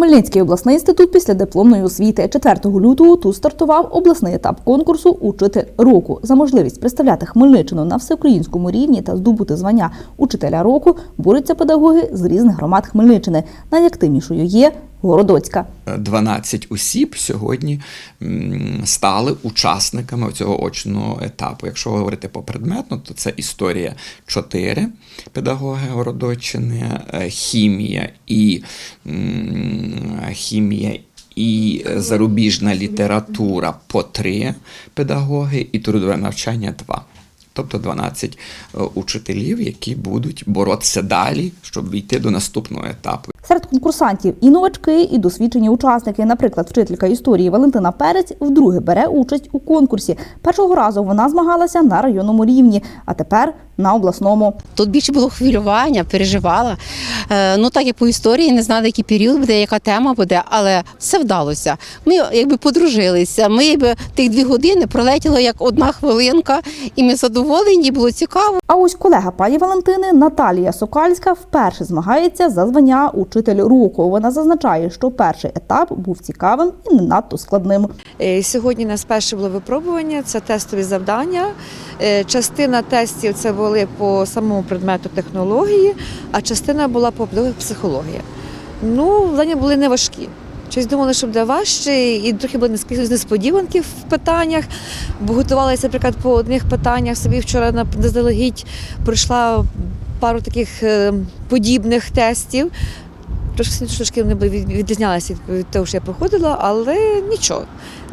Хмельницький обласний інститут після дипломної освіти 4 лютого тут стартував обласний етап конкурсу Учитель року за можливість представляти Хмельниччину на всеукраїнському рівні та здобути звання учителя року борються педагоги з різних громад Хмельниччини. Найактивнішою є Городоцька. 12 осіб сьогодні стали учасниками цього очного етапу. Якщо говорити попредметно, то це історія 4 педагоги Городоччини, е, хімія і хімія. І зарубіжна література по 3 педагоги, і трудове навчання 2. Тобто 12 е, учителів, які будуть боротися далі, щоб війти до наступного етапу. Серед конкурсантів і новачки, і досвідчені учасники. Наприклад, вчителька історії Валентина Перець вдруге бере участь у конкурсі. Першого разу вона змагалася на районному рівні, а тепер на обласному. Тут більше було хвилювання, переживала. Е, Ну так як по історії не знала, який період буде, яка тема буде, але все вдалося. Ми якби подружилися. Ми якби тих дві години пролетіло як одна хвилинка, і ми задоволені, було цікаво. А ось колега пані Валентини Наталія Сокальська вперше змагається за звання учитель року. Вона зазначає, що перший етап був цікавим і не надто складним. Е, Сьогодні нас перше було випробування, це тестові завдання. Е, Частина тестів це були по самому предмету технології, а частина була по психології. Ну, завдання були не важкі. Щось думали, що буде важче, і трохи були несподіванки в питаннях, бо готувалися, наприклад, по одних питаннях. Собі вчора заздалегідь пройшла пару таких е, подібних тестів. Трошки трошки вони відрізнялися від того, що я проходила, але нічого.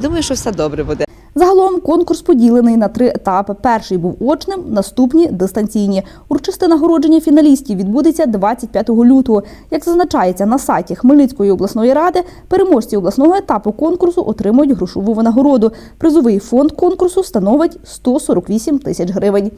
Думаю, що все добре буде. Загалом конкурс поділений на три етапи. Перший був очним, наступні дистанційні. Урочисте нагородження фіналістів відбудеться 25 лютого. Як зазначається на сайті Хмельницької обласної ради, переможці обласного етапу конкурсу отримують грошову винагороду. Призовий фонд конкурсу становить 148 тисяч гривень.